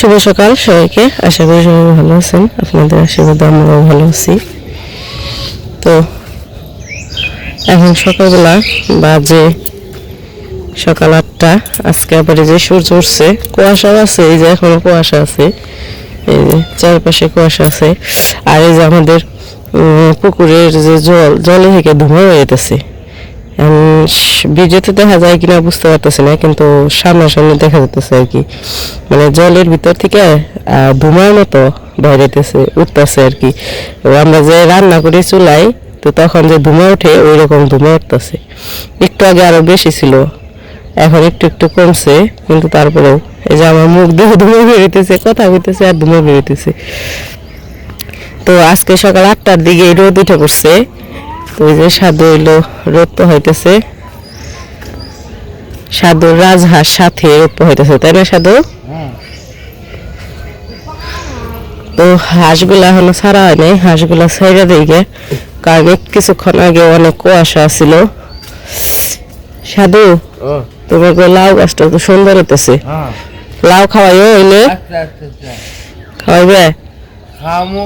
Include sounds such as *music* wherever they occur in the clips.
শুভ সকাল সবাইকে। আশা করি সবাই ভালো আছেন। আপনাদের আশীর্বাদে আমরাও ভালো আছি। তো, এখন সকালবেলা বাজে সকাল আটটা। আজকে আবার যে সূর্য উঠছে, কুয়াশাও আছে, এই যে এখনও কুয়াশা আছে। এই যে চারপাশে কুয়াশা আছে। আর এই যে আমাদের পুকুরের যে জল, জলে থেকে ধোঁয়া হয়ে শ- ভিডিওতে দেখা যায় কিনা বুঝতে পারতেছি না, কিন্তু সামনা সামনাসামনি দেখা যেতেছে আর কি। মানে জলের ভিতর থেকে ধোঁয়ার মতো বাইরেতেছে উঠতেছে আর কি। আমরা যে রান্না করি চুলাই তো তখন যে ধোঁয়া উঠে ওই রকম ধোঁয়া উঠতেছে। একটু আগে আরও বেশি ছিল, এখন একটু একটু কমছে, কিন্তু তারপরেও এই যে আমার মুখ দিয়ে ধুমো বেরোতেছে কথা হইতেছে আর ধুমো বেরোতেছে তো আজকে সকাল আটটার দিকে রোদ উঠে পড়ছে তো ওই যে সাধু হইল রোদ হইতেছে। সাধুর রাজহাঁস সাথে তো হইতেছে তাই না সাধু? তো হাঁসগুলা এখনও ছাড়া হয় নাই হাঁসগুলা ছেড়ে দিকে কারণ কিছুক্ষণ আগে অনেক কুয়াশা ছিল। সাধু তোমার গো লাউ গাছটা তো সুন্দর হইতেছে। হ্যাঁ। লাউ খাওয়াইও হইলে? আচ্ছা আচ্ছা আচ্ছা। খাওয়াইবে? খামো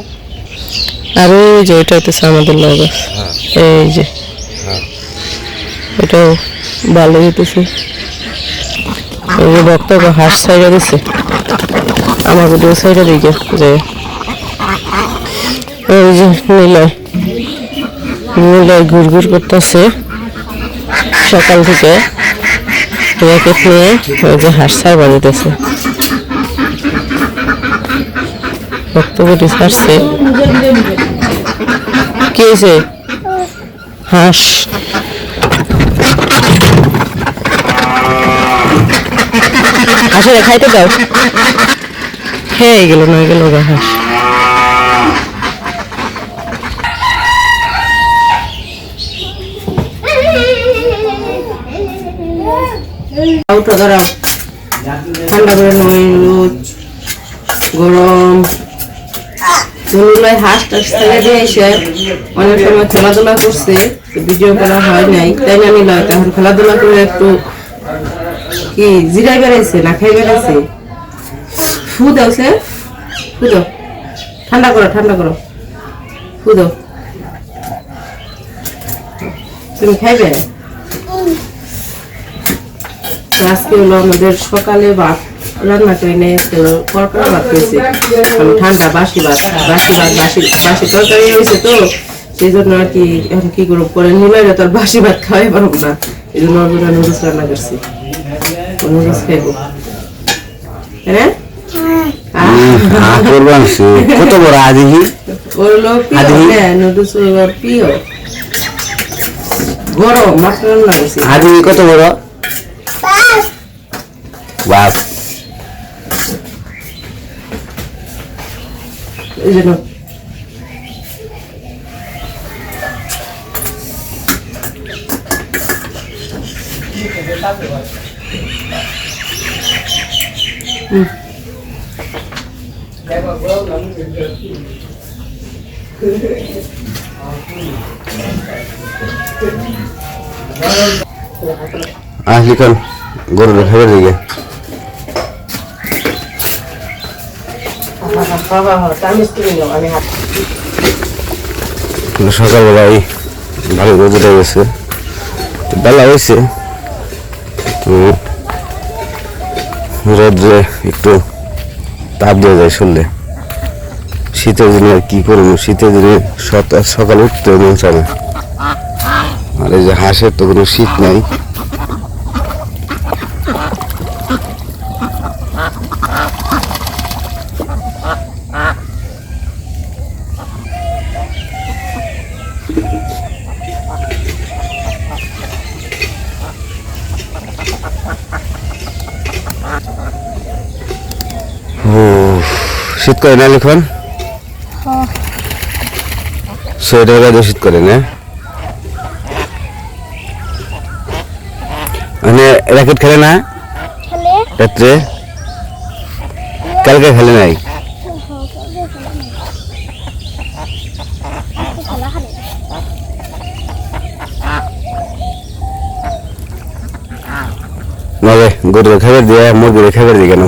আর ওই যে এটা হইতেছে আমাদের লাউ গাছ এই যে। হ্যাঁ। এটাও ভালো হইতেছে এই যে হাঁস সাইডে দিচ্ছে আমার ভিডিও সাইডে দিকে যে। ওই যে নিলয়। নিলয় ঘুর ঘুর করতেছে। সকাল থেকে র্যাকেট নিয়ে ওই যে হাঁস সাইবা দিতেছে। ভক্তগুটি ছাড়ছে কি হয়েছে হাঁস। আসলে খাইতে দাও। হ্যাঁ গেল না গেল গা হাঁস। ঠান্ডা করে নয় রোদ গরম। নুরুলাই হাঁস টাস থেকে দিয়ে এসে অনেক সময় খেলাধুলা করছে ভিডিও করা হয় নাই। তাই না নিলয় তখন খেলাধুলা করে একটু কি জিরাই বেড়াইছে না খাই বেড়াইছে? ফু দাও সে। ফু দাও। ঠান্ডা করো ঠান্ডা করো। ফু দাও। তুমি খাইবে? আজকে হলো আমাদের সকালে ভাত। রান্না করে নিয়ে আজকে হলো ভাত হয়েছে কারণ ঠান্ডা বাসি ভাত বাসি ভাত বাসি বাসি তরকারি হয়েছে তো সেই জন্য আর কি এখন কি করব? পরে নিলে তো আর বাসি ভাত খাওয়াই পারব না। এই জন্য ওর নুডলস রান্না করছি। নুডলস খাইবো। হ্যাঁ? কত বড় আদিহি? ওর লোক? নুডলস প্রিয়। গরম মাছ রান্না আদিহি কত বড়? বাস। এই জন্য আসলি গরুর খাবার দিকে বাবা আমি স্কুলে যাও আমি হাত সকালবেলা এই ভালো রোদ উঠে গেছে? বেলা হয়েছে তো রোদ্রে একটু তাপ দিয়ে যায় শুনলে শীতের দিনে আর কি করব? শীতের দিনে সকালে উঠতে মন চায় আর এই যে হাঁসের তো কোনো শীত নাই। ও শীত করে না লিখন সোয়েটার গায়ে শীত করে না? মানে র্যাকেট খেলে না? রাত্রে? কালকে খেলে নাই? নবে গরুর খাবার দিয়ে মুরগির খাবার দিয়ে কেন?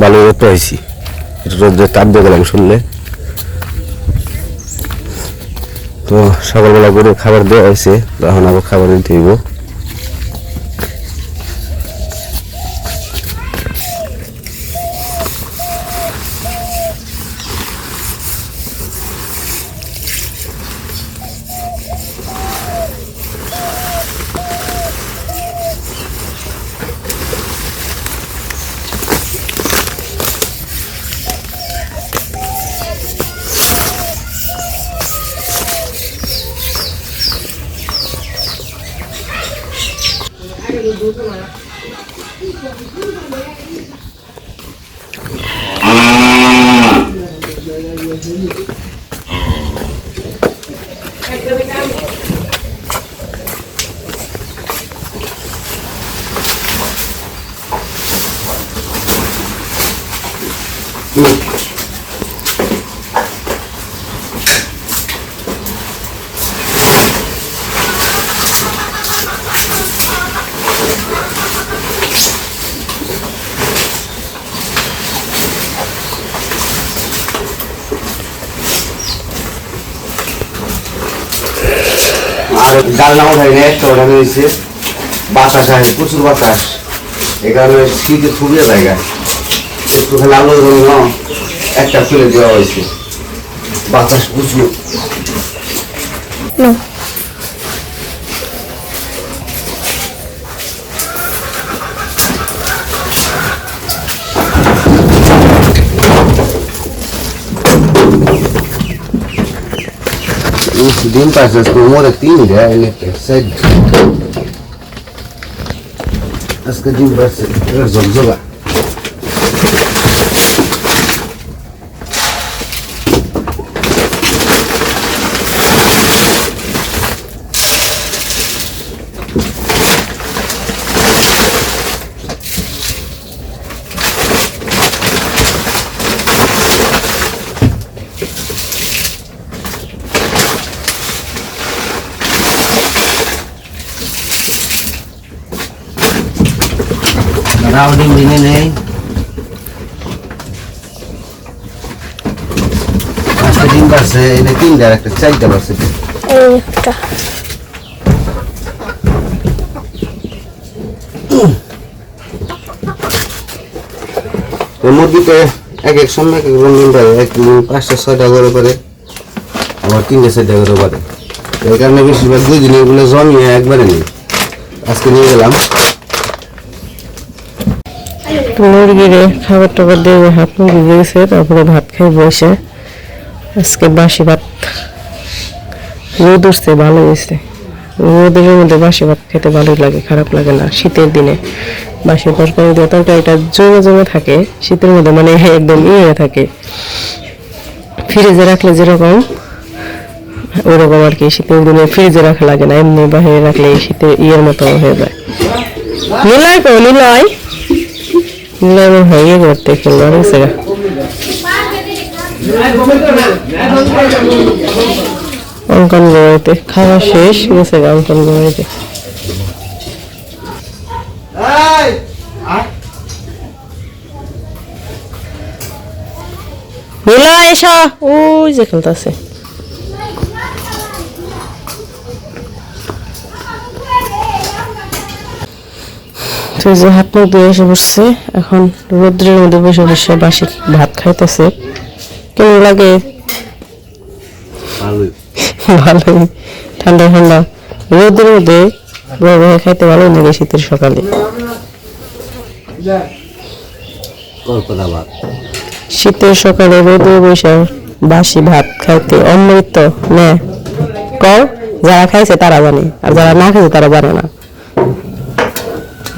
ভালো রোদ হয়েছি রোদ্রে তাপ দিয়ে গেলাম শুনলে। তো সকালবেলা করে খাবার দেওয়া হয়েছে তখন আবার খাবার দিতে হইব। আর ডাল নামা হয় একটা ওঠানো হয়েছে বাতাস আসে প্রচুর বাতাস। এখানে কারণে শীতে খুবই জায়গা। একটুখানি আলোর জন্য একটা খুলে দেওয়া হয়েছে। বাতাস প্রচুর। ডিম পাইছে মোরে তিন দেয় এনেতে সেট আজকে ডিম পাইছে এটা জগজগা রাউন্ডিং দিনে নেই। আজকে ডিম পাইছে এটা তিন একটা চারটা এই একটা মুরগিতে এক এক সময় এক এক রঙিন পারে এক পাঁচটা ছয়টা করে পারে আবার তিনটে চারটা করে পারে এই কারণে বেশিরভাগ দুই দিন এগুলো জমিয়ে একবারে নেই। আজকে নিয়ে গেলাম। মুরগিরে খাবার টাবার দিয়ে হাত মুরগি দিয়েছে, তারপরে ভাত খাই বসে। আজকে বাসি ভাত। রোদ উঠছে, ভালো হয়েছে। রোদের মধ্যে বাসি ভাত খেতে ভালোই লাগে, খারাপ লাগে না। শীতের দিনে বাসি তরকারি দিয়ে তরকারিটা জমে জমে থাকে, শীতের মধ্যে মানে *laughs* একদম ইয়ে থাকে। ফ্রিজে রাখলে যেরকম, ওরকম আর কি, শীতের দিনে ফ্রিজে রাখা লাগে না, এমনি বাইরে রাখলে শীতের ইয়ের মতো হয়ে যায়। নিলয় কো, নিলয়। আমার হয়ে করতে খেলবার হয়েছে গা। অঙ্কন গড়াইতে খাওয়া শেষ গেছে অঙ্কন গড়াইতে এসো ওই যে খেলতেছে তো যে হাত মুখ ধুয়ে এসে বসছে এখন রৌদ্রের মধ্যে বসে বসে বাসি ভাত খাইতেছে। কেমন লাগে? ভালোই। ভালোই। ঠান্ডা ঠান্ডা। রোদের মধ্যে বড় বড় খাইতে ভালো লাগে শীতের সকালে। শীতের সকালে রোদে বসে বাসি ভাত খাইতে অমৃত নে। কও যারা খাইছে তারা জানে আর যারা না খাইছে তারা জানে না।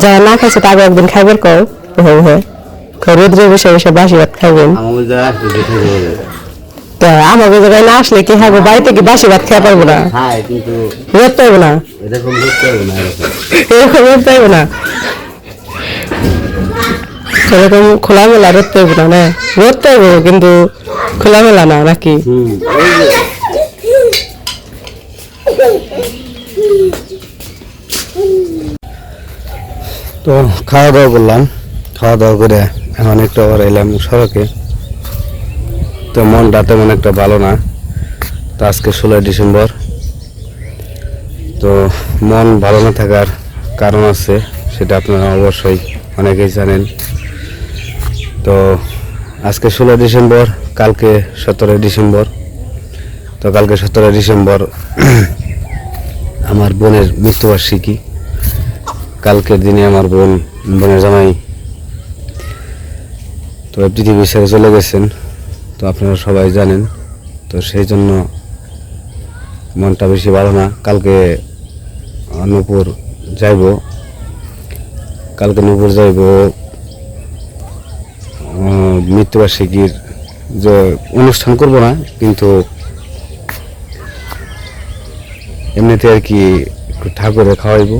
যারা না খাইছে তারা একদিন খাইবার কও। হ্যাঁ হ্যাঁ রোদ্রে বসে বসে বাসি ভাত খাইবেন। যা তা আমাকে জায়গায় না আসলে কি হবে বাড়িতে কি বাসি ভাত খেয়ে পারব না? রোদ পাইবো না এরকম। রোদ পাইবো না? এরকম খোলামেলা রোদ পাইবো না না? রোদ পাইবো কিন্তু খোলামেলা না নাকি? তো খাওয়া দাওয়া করলাম। খাওয়া দাওয়া করে এখন একটু আবার এলাম সড়কে। তো মনটা তেমন একটা ভালো না। তো আজকে ষোলোই ডিসেম্বর। তো মন ভালো না থাকার কারণ আছে, সেটা আপনারা অবশ্যই অনেকেই জানেন। তো আজকে ষোলোই ডিসেম্বর, কালকে সতেরোই ডিসেম্বর। তো কালকে সতেরোই ডিসেম্বর *clears throat* আমার বোনের মৃত্যুবার্ষিকী। কালকের দিনে আমার বোন, বোনের জামাই। তো পৃথিবী ছেড়ে চলে গেছেন, তো আপনারা সবাই জানেন। তো সেই জন্য মনটা বেশি ভালো না। কালকে নূপুর যাইব। কালকে নূপুর যাইব মৃত্যুবার্ষিকীর যে অনুষ্ঠান করব না, কিন্তু এমনিতে আর কি ঠাকুরে খাওয়াইব।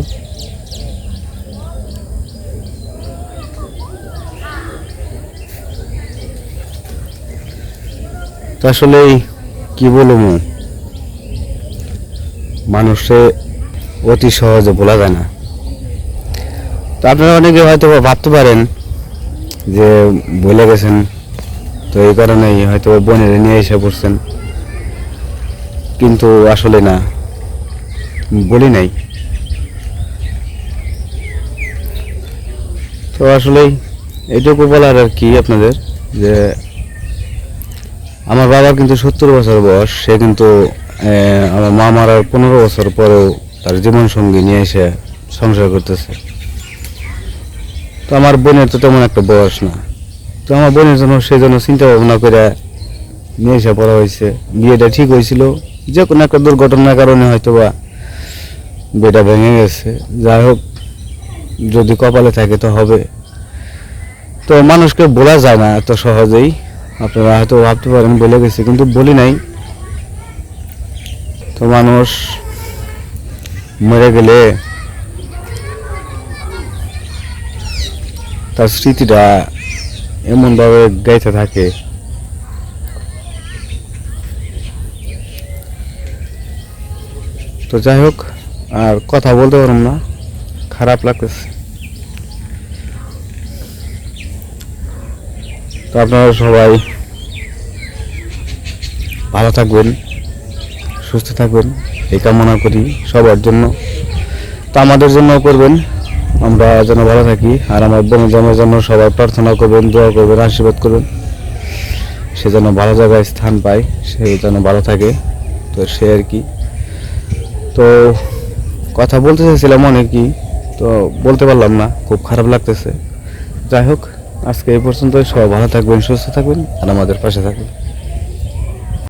তো আসলেই কি বলব? মানুষে অতি সহজে বলা যায় না। তো আপনারা অনেকে হয়তো ভাবতে পারেন যে বলে গেছেন, তো এই কারণেই হয়তো বোনের নিয়ে এসে পড়ছেন। কিন্তু আসলে না, বলি নাই। তো আসলেই এটুকু বলার আর কি আপনাদের, যে আমার বাবা কিন্তু সত্তর বছর বয়স, সে কিন্তু আমার মা মারার পনেরো বছর পরেও তার জীবন সঙ্গী নিয়ে এসে সংসার করতেছে। তো আমার বোনের তো তেমন একটা বয়স না। তো আমার বোনের জন্য সেই জন্য চিন্তা ভাবনা করে নিয়ে এসে পড়া হয়েছে। বিয়েটা ঠিক হয়েছিল যে কোনো একটা দুর্ঘটনার কারণে হয়তো বা বিয়েটা ভেঙে গেছে। যাই হোক, যদি কপালে থাকে তো হবে। তো মানুষকে বলা যায় না এত সহজেই। আপনারা হয়তো ভাবতে পারেন, বলে গেছে, কিন্তু বলি নাই। তো মানুষ মরে গেলে তার স্মৃতিটা এমনভাবে গাইতে থাকে। তো যাই হোক, আর কথা বলতে পারলাম না, খারাপ লাগতেছে। তো আপনারা সবাই ভালো থাকবেন, সুস্থ থাকবেন, এই কামনা করি সবার জন্য। তো আমাদের জন্য করবেন, আমরা যেন ভালো থাকি, আর আমার বন্ধুজনের জন্য সবাই প্রার্থনা করবেন, দোয়া করবেন, আশীর্বাদ করবেন। সে যেন ভালো জায়গায় স্থান পায়, সে যেন ভালো থাকে, তো সে আর কি। তো কথা বলতে চাইছিলাম অনেকই, তো বলতে পারলাম না, খুব খারাপ লাগতেছে। যাই হোক আজকে এই পর্যন্ত সবাই ভালো থাকবেন সুস্থ থাকবেন আর আমাদের পাশে থাকবেন।